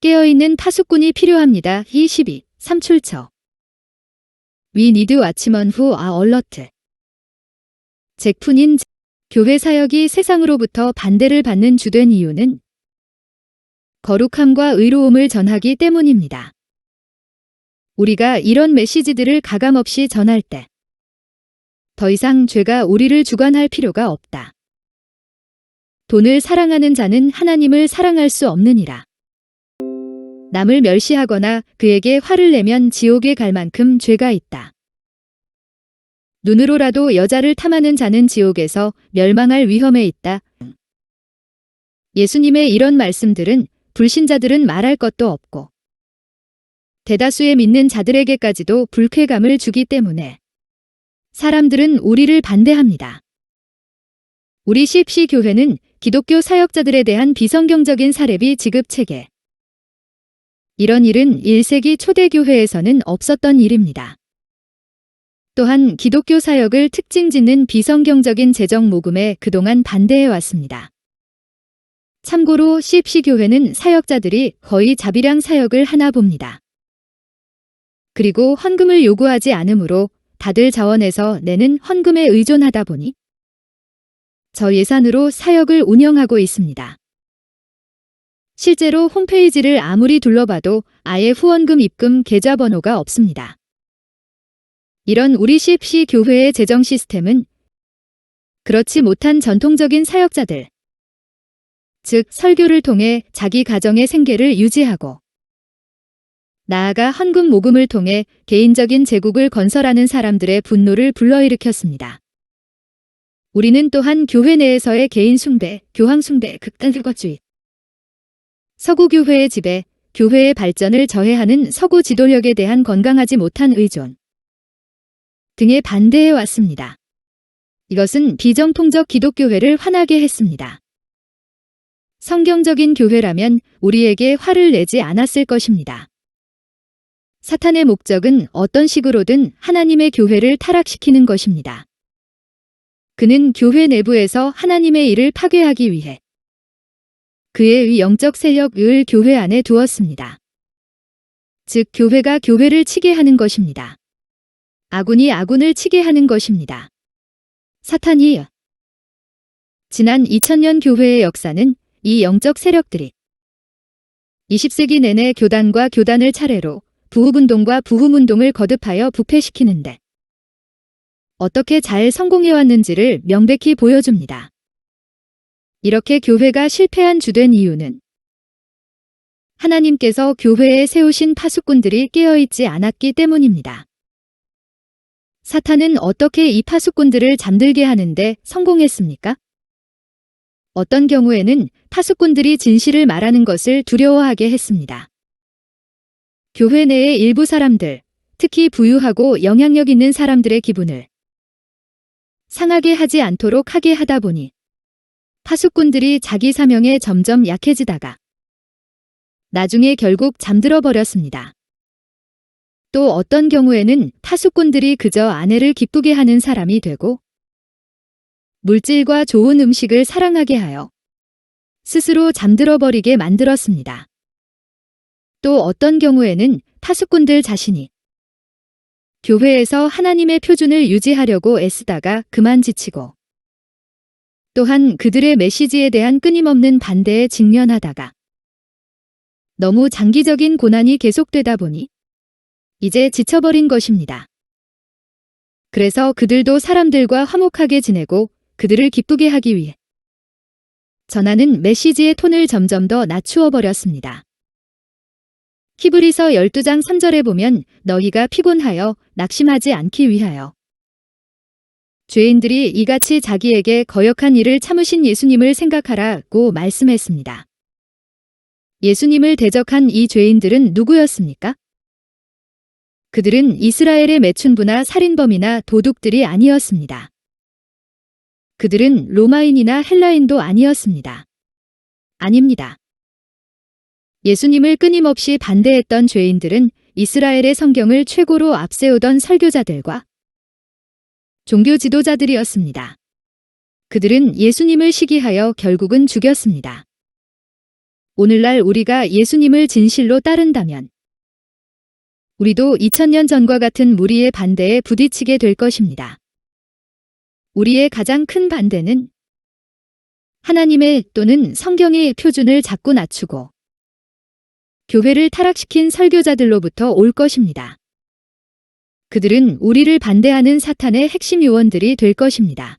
깨어있는 파수꾼이 필요합니다. 22. 3출처. We need watchman who are alert. 잭푼인 교회 사역이 세상으로부터 반대를 받는 주된 이유는 거룩함과 의로움을 전하기 때문입니다. 우리가 이런 메시지들을 가감없이 전할 때 더 이상 죄가 우리를 주관할 필요가 없다. 돈을 사랑하는 자는 하나님을 사랑할 수 없느니라. 남을 멸시하거나 그에게 화를 내면 지옥에 갈 만큼 죄가 있다. 눈으로라도 여자를 탐하는 자는 지옥에서 멸망할 위험에 있다. 예수님의 이런 말씀들은 불신자들은 말할 것도 없고 대다수의 믿는 자들에게까지도 불쾌감을 주기 때문에 사람들은 우리를 반대합니다. 우리 CFC 교회는 기독교 사역자들에 대한 비성경적인 사례비 지급 체계. 이런 일은 1세기 초대교회에서는 없었던 일입니다. 또한 기독교 사역을 특징 짓는 비성경적인 재정 모금에 그동안 반대해 왔습니다. 참고로 CFC 교회는 사역자들이 거의 자비량 사역을 하나 봅니다. 그리고 헌금을 요구하지 않으므로 다들 자원에서 내는 헌금에 의존하다 보니 저 예산으로 사역을 운영하고 있습니다. 실제로 홈페이지를 아무리 둘러봐도 아예 후원금 입금 계좌번호가 없습니다. 이런 우리 CFC 교회의 재정 시스템은 그렇지 못한 전통적인 사역자들, 즉 설교를 통해 자기 가정의 생계를 유지하고 나아가 헌금 모금을 통해 개인적인 제국을 건설하는 사람들의 분노를 불러일으켰습니다. 우리는 또한 교회 내에서의 개인 숭배, 교황 숭배, 극단일과주의, 서구 교회의 지배, 교회의 발전을 저해하는 서구 지도력에 대한 건강하지 못한 의존 등에 반대해 왔습니다. 이것은 비정통적 기독교회를 화나게 했습니다. 성경적인 교회라면 우리에게 화를 내지 않았을 것입니다. 사탄의 목적은 어떤 식으로든 하나님의 교회를 타락시키는 것입니다. 그는 교회 내부에서 하나님의 일을 파괴하기 위해 그의 영적 세력을 교회 안에 두었습니다. 즉, 교회가 교회를 치게 하는 것입니다. 아군이 아군을 치게 하는 것입니다. 사탄이 지난 2000년 교회의 역사는 이 영적 세력들이 20세기 내내 교단과 교단을 차례로 부흥운동과 부흥운동을 거듭하여 부패시키는데 어떻게 잘 성공해왔는지를 명백히 보여줍니다. 이렇게 교회가 실패한 주된 이유는 하나님께서 교회에 세우신 파수꾼들이 깨어있지 않았기 때문입니다. 사탄은 어떻게 이 파수꾼들을 잠들게 하는데 성공했습니까? 어떤 경우에는 파수꾼들이 진실을 말하는 것을 두려워하게 했습니다. 교회 내의 일부 사람들, 특히 부유하고 영향력 있는 사람들의 기분을 상하게 하지 않도록 하게 하다 보니 파수꾼들이 자기 사명에 점점 약해지다가 나중에 결국 잠들어 버렸습니다. 또 어떤 경우에는 파수꾼들이 그저 아내를 기쁘게 하는 사람이 되고 물질과 좋은 음식을 사랑하게 하여 스스로 잠들어 버리게 만들었습니다. 또 어떤 경우에는 파수꾼들 자신이 교회에서 하나님의 표준을 유지하려고 애쓰다가 그만 지치고 또한 그들의 메시지에 대한 끊임없는 반대에 직면하다가 너무 장기적인 고난이 계속되다 보니 이제 지쳐버린 것입니다. 그래서 그들도 사람들과 화목하게 지내고 그들을 기쁘게 하기 위해 전하는 메시지의 톤을 점점 더 낮추어 버렸습니다. 히브리서 12장 3절에 보면 너희가 피곤하여 낙심하지 않기 위하여 죄인들이 이같이 자기에게 거역한 일을 참으신 예수님을 생각하라고 말씀했습니다. 예수님을 대적한 이 죄인들은 누구였습니까? 그들은 이스라엘의 매춘부나 살인범이나 도둑들이 아니었습니다. 그들은 로마인이나 헬라인도 아니었습니다. 아닙니다. 예수님을 끊임없이 반대했던 죄인들은 이스라엘의 성경을 최고로 앞세우던 설교자들과 종교 지도자들이었습니다. 그들은 예수님을 시기하여 결국은 죽였습니다. 오늘날 우리가 예수님을 진실로 따른다면 우리도 2000년 전과 같은 무리의 반대에 부딪히게 될 것입니다. 우리의 가장 큰 반대는 하나님의 또는 성경의 표준을 자꾸 낮추고 교회를 타락시킨 설교자들로부터 올 것입니다. 그들은 우리를 반대하는 사탄의 핵심 요원들이 될 것입니다.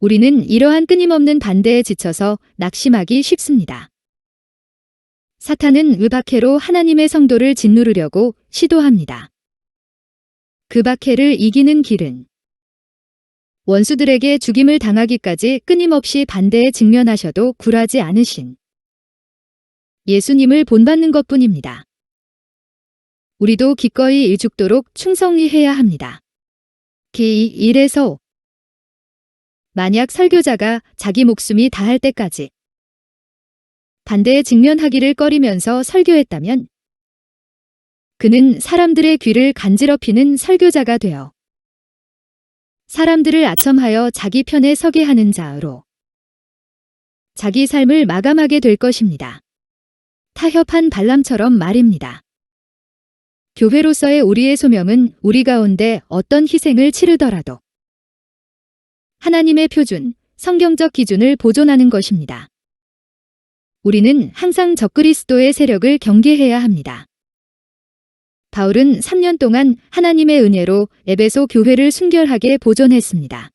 우리는 이러한 끊임없는 반대에 지쳐서 낙심하기 쉽습니다. 사탄은 의박해로 하나님의 성도를 짓누르려고 시도합니다. 그 박해를 이기는 길은 원수들에게 죽임을 당하기까지 끊임없이 반대에 직면하셔도 굴하지 않으신 예수님을 본받는 것 뿐입니다. 우리도 기꺼이 일죽도록 충성히 해야 합니다. 기 1에서 5 만약 설교자가 자기 목숨이 다할 때까지 반대에 직면하기를 꺼리면서 설교했다면 그는 사람들의 귀를 간지럽히는 설교자가 되어 사람들을 아첨하여 자기 편에 서게 하는 자로 자기 삶을 마감하게 될 것입니다. 타협한 발람처럼 말입니다. 교회로서의 우리의 소명은 우리 가운데 어떤 희생을 치르더라도 하나님의 표준, 성경적 기준을 보존하는 것입니다. 우리는 항상 적그리스도의 세력을 경계해야 합니다. 바울은 3년 동안 하나님의 은혜로 에베소 교회를 순결하게 보존했습니다.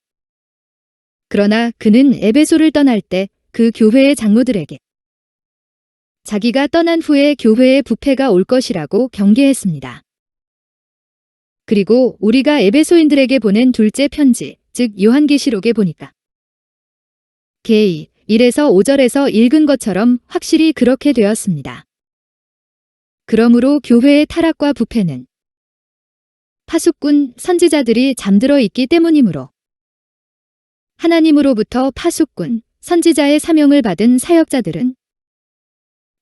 그러나 그는 에베소를 떠날 때 그 교회의 장로들에게 자기가 떠난 후에 교회에 부패가 올 것이라고 경계했습니다. 그리고 우리가 에베소인들에게 보낸 둘째 편지, 즉 요한계시록에 보니까 게이 1에서 5절에서 읽은 것처럼 확실히 그렇게 되었습니다. 그러므로 교회의 타락과 부패는 파수꾼 선지자들이 잠들어 있기 때문이므로 하나님으로부터 파수꾼 선지자의 사명을 받은 사역자들은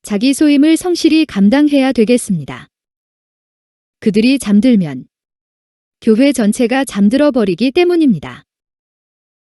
자기 소임을 성실히 감당해야 되겠습니다. 그들이 잠들면 교회 전체가 잠들어 버리기 때문입니다.